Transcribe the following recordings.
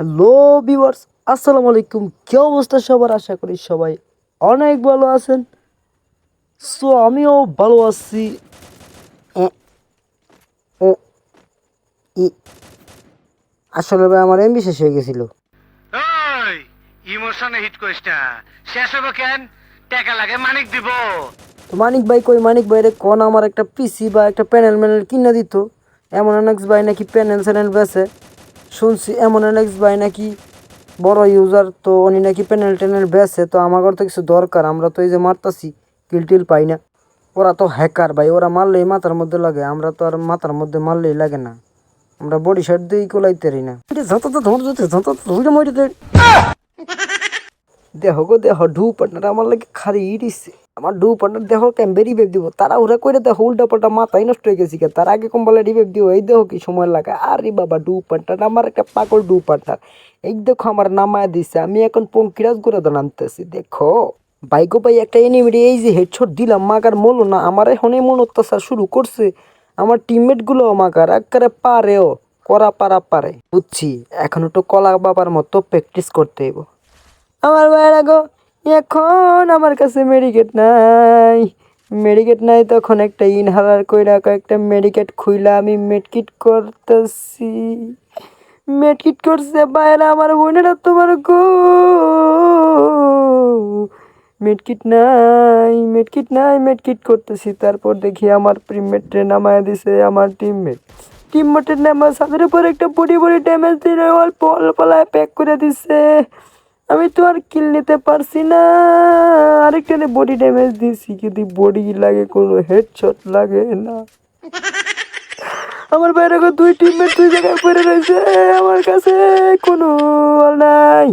Hello viewers আসসালামু আলাইকুম। কি অবস্থা সবার? আশা করি সবাই অনেক ভালো আছেন। সো আমিও ভালো আছি। আসলে ভাই আমার এমবি শেষ হয়ে গেছিল। ইমোশনে হিট করিস না। শেষ হবে কেন? টাকা লাগে মানিক দিব। তো মানিক ভাই কই? মানিক ভাইরে কোন আমার একটা পিসি বা একটা প্যানেল ম্যানেল কিনে দিত। এমন অনেক ভাই নাকি প্যানেল স্যানেল বেছে শুনছি এমন এনএক্স ভাই নাকি বড় ইউজার তো উনি নাকি প্যানেল ট্যানেল বেছে তো আমার তো কিছু দরকার আমরা তো এই যে মারতাছি কিল টিল পাই না ওরা তো হ্যাকার ভাই ওরা মারলেই মাথার মধ্যে লাগে আমরা তো আর মাথার মধ্যে মারলেই লাগে না আমরা বডি শার্ট দিয়েই কোলাইতে পারি না দেহ গো দেহ ডু পার্টনার আমার লাগে খারি দিচ্ছে আমার ডু পার্টনার দেহ ক্যাম্বে রিভেভ দিব? তারা ওরা করে দেখো উল্টা পাল্টা মাথায় নষ্ট হয়ে গেছি। তার আগে কম বলে রিভেভ দিব এই দেহ কি সময় লাগে? আরে বাবা ডু পার্টনার আমার একটা পাগল ডু পার্টনার এই দেখো আমার নামায় দিছে, আমি এখন পঙ্কিরাজ করে তো নামতেছি দেখো বাইকো ভাই, একটা এনিমিডি এই যে হেডশট দিলাম, মাগার মলো না, আমার এখন এমন অত্যাচার শুরু করছে। আমার টিমমেটগুলো মাগার, একেবারে পারেও, করা পারা পারে। বুঝছি, এখন একটু কলা বাবার মতো প্র্যাকটিস করতে হইব। আমার ভাইরা গো এখন আমার কাছে মেডিকেট নাই। মেডিকেট নাই তখন একটা ইনহালার কইরা কয়েকটা মেডিকেট খুইলা, আমি মেডকিট করতেছি। মেডকিট করছে বাইরে আমার বোনেরা তোমার গো। মেডকিট নাই মেডকিট নাই মেডকিট করতেছি। তারপর দেখি আমার প্রিমেটে নামায় দিছে, আমার টিমমেট টিমমেটের নামার সাদের উপর একটা বড়ি বড়ি ড্যামেজ দিয়ে অল্প অল্প প্যাক করে দিছে। আমি তো আর কিল নিতে পারছি না। আরেকটা বডি ড্যামেজ দিছি কিন্তু বডি লাগে, কোনো হেডশট লাগে না। আমার বাইরে দুই টিমমেট দুই জায়গায় পড়ে রয়েছে, আমার কাছে কোনো নাই।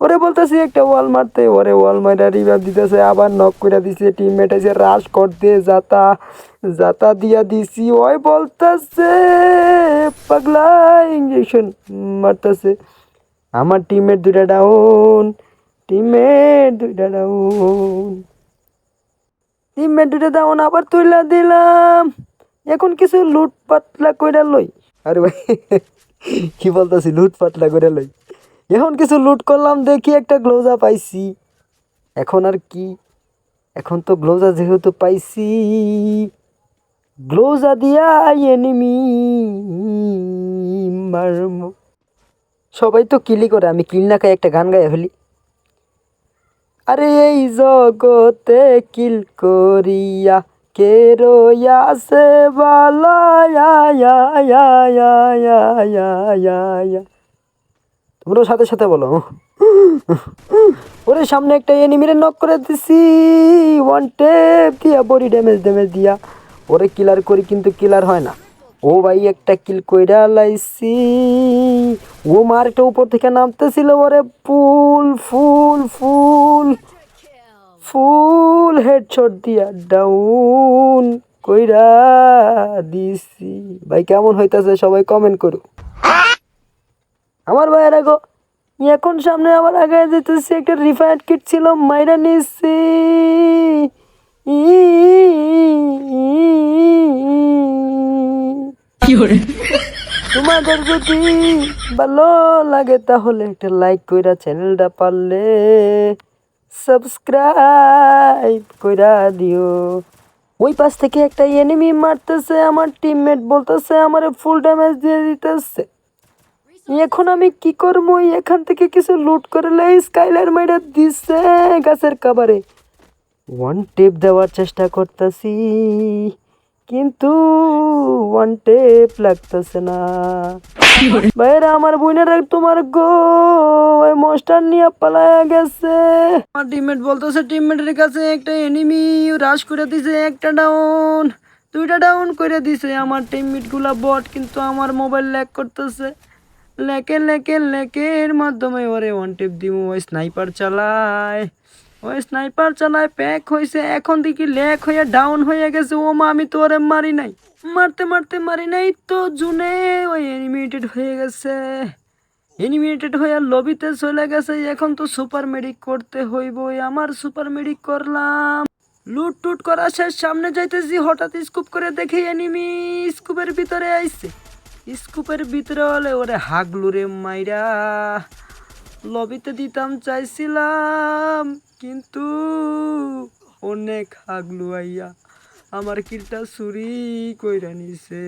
ওরে বলতেছি, একটা ওয়াল মারতে, ওরে ওয়াল মারা রিভাব দিতেছে, আবার নক করে দিছে টিম টিমমেট এসে রাশ করতে, যাতা যাতা দিয়া দিছি, ওই বলতেছে, পাগলা ইঞ্জেকশন মারতেছে। আমার টিমমেট দুইটা ডাউন টিমমেট দুইটা ডাউন টিমমেট দুইটা ডাউন আবার তুইলা দিলাম। এখন কিছু লুট পাতলা কইরা লই। আরে ভাই, কি বলতাছি, লুট পাতলা কইরা লই। এখন কিছু লুট করলাম, দেখি একটা গ্লোজা পাইছি। এখন আর কি? এখন তো গ্লোজা যেহেতু পাইছি। গ্লোজা দিয়া এনিমি মারমু। সবাই তো কিলি করে, আমি কিল না খাই, একটা গান গাইয়া ফেলি। আরে এই জগতে কিল করিয়া কে বালায়া তোমরাও সাথে সাথে বলো। ওরে সামনে একটা এনিমিরে নক করে দিছি। ওয়ান টেপ দিয়া বডি ড্যামেজ ড্যামেজ দিয়া। ওরে কিলার করি কিন্তু কিলার হয় না। ও ভাই একটা কিল কইরা লাইছি। ও মার একটা উপর থেকে নামতেছিল, ওরে ফুল ফুল ফুল ফুল হেডশট দিয়া ডাউন কইরা দিছি। ভাই কেমন হইতাছে সবাই কমেন্ট করু। আমার ভাইয়েরা গো, এখন সামনে আবার আগে যেতেছি, একটা রিফাইন্ড কিট ছিল, মাইরা নিছি। তোমাদের যদি ভালো লাগে তাহলে একটা লাইক কইরা চ্যানেলটা পারলে সাবস্ক্রাইব কইরা দিও। ওই পাশ থেকে একটা এনিমি মারতেছে, আমার টিমমেট বলতেছে, আমার ফুল ড্যামেজ দিয়ে দিতেছে। এখন আমি কি করব? এখান থেকে কিছু লুট করে করলে স্কাইলার মেরে দিচ্ছে গাছের কাবারে ওয়ান টেপ দেওয়ার চেষ্টা করতেছি। কিন্তু ওয়ান টেপ লাগতেছে না। বাইরে আমার বোনেরা তোমার গো, ওই মাস্টার নিয়ে পালায়া গেছে। আমার টিমমেট বলতেছে টিমমেটের কাছে একটা এনিমি রাশ করে দিছে, একটা ডাউন দুইটা ডাউন করে দিছে। আমার টিমমেটগুলা বট কিন্তু আমার মোবাইল ল্যাক করতেছে। লেকে লেকে লেকের মাধ্যমে ওরে ওয়ান টেপ দিব ওই স্নাইপার চালায়। ওই স্নাইপার চালায় প্যাক হয়েছে, এখন দেখি লেক হয়ে ডাউন হয়ে গেছে। ও মা, আমি তো ওরে মারি নাই। মারতে মারতে মারি নাই তো জুনে ওই এনিমিটেড হয়ে গেছে। এনিমিটেড হয়ে লবিতে চলে গেছে। এখন তো সুপার মেডিক করতে হইব। আমার সুপার মেডিক করলাম। লুট টুট করা শেষ। সামনে যাইতেছি। হঠাৎ স্কুপ করে দেখি এনিমি স্কুপের ভিতরে আইছে। স্কুপের ভিতরে হলে ওরে হাগলু রে মাইরা। লবিতে দিতাম, চাইছিলাম। কিন্তু অনেক হাগলু আইয়া আমার কিলটা চুরি কইরা নিছে।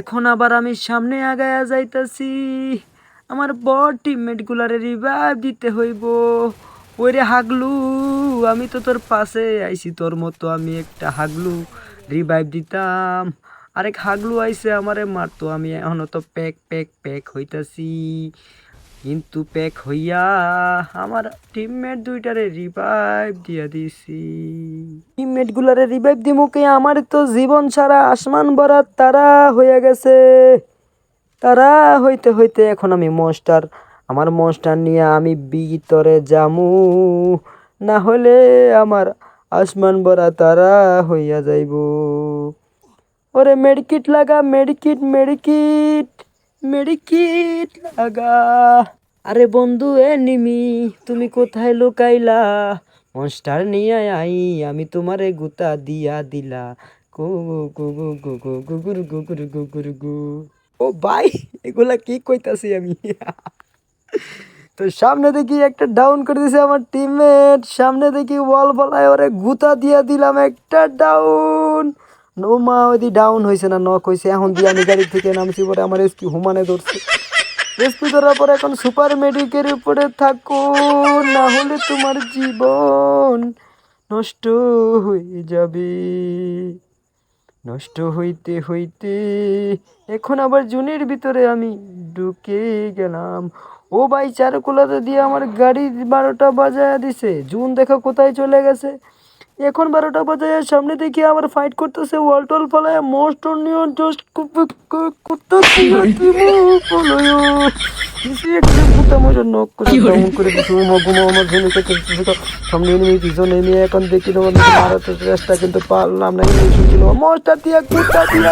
এখন আবার আমি সামনে আগায়া যাইতাছি। আমার বড় টিমমেট গুলারে রিভাইভ দিতে হইব। ওরে হাগলু, আমি তো তোর পাশে আইছি, তোর মতো আমি একটা হাগলু রিভাইভ দিতাম। আরেক হাগলু আইছে, আমারে মারতো, আমি এখনও তো প্যাক প্যাক প্যাক হইতাছি। কিন্তু প্যাক হইয়া আমার টিমমেট দুইটারে রিভাইভ দিয়া দিছি। টিমমেট গুলারে রিভাইভ দিমুকে আমার তো জীবন সারা আসমান ভরা তারা হয়ে গেছে। তারা হইতে হইতে এখন আমি মনস্টার আমার মনস্টার নিয়ে আমি ভিতরে যামু। না হলে আমার আসমান ভরা তারা হইয়া যাইব। ওরে মেডিকিট লাগা মেডিকিট মেডিকিট মেডিকিট লাগা আরে বন্ধু এ নিমি তুমি কোথায় লুকাইলা মনস্টার নিয়ে আই আমি তোমারে গুতা দিয়া দিলা গু গু গু গু গু গু গু গুরু গু গুরু গু ও ভাই এগুলা কি কইতাছি আমি তো সামনে দেখি একটা ডাউন করে দিছে আমার টিমমেট সামনে দেখি ওয়াল বলায় ওরে গুতা দিয়া দিলাম একটা ডাউন নো মা ওদি ডাউন হয়েছে না নক হয়েছে এখন দিয়ে আমি গাড়ি থেকে নামছি পরে আমার এসপি হুমানে ধরছে। এসপি ধরার পর এখন সুপার মেডিকের উপরে থাকো, না হলে তোমার জীবন নষ্ট হয়ে যাবে। নষ্ট হইতে হইতে এখন আবার জুনের ভিতরে আমি ঢুকে গেলাম। ও ভাই, চারকুলাতে দিয়ে আমার গাড়ি বারোটা বাজায় দিছে। জুন দেখো কোথায় চলে গেছে। এখন বারোটা বাজে সামনে দেখি আবার ফাইট করতেছে ওয়াল টল ফলায় মোস্ট অনিয়ন জাস্ট করতেছি আমার সামনে এনে পিছনে এখন দেখি চেষ্টা কিন্তু পারলাম না। ছিল মোস্টার দিয়ে কুত্তা দিয়ে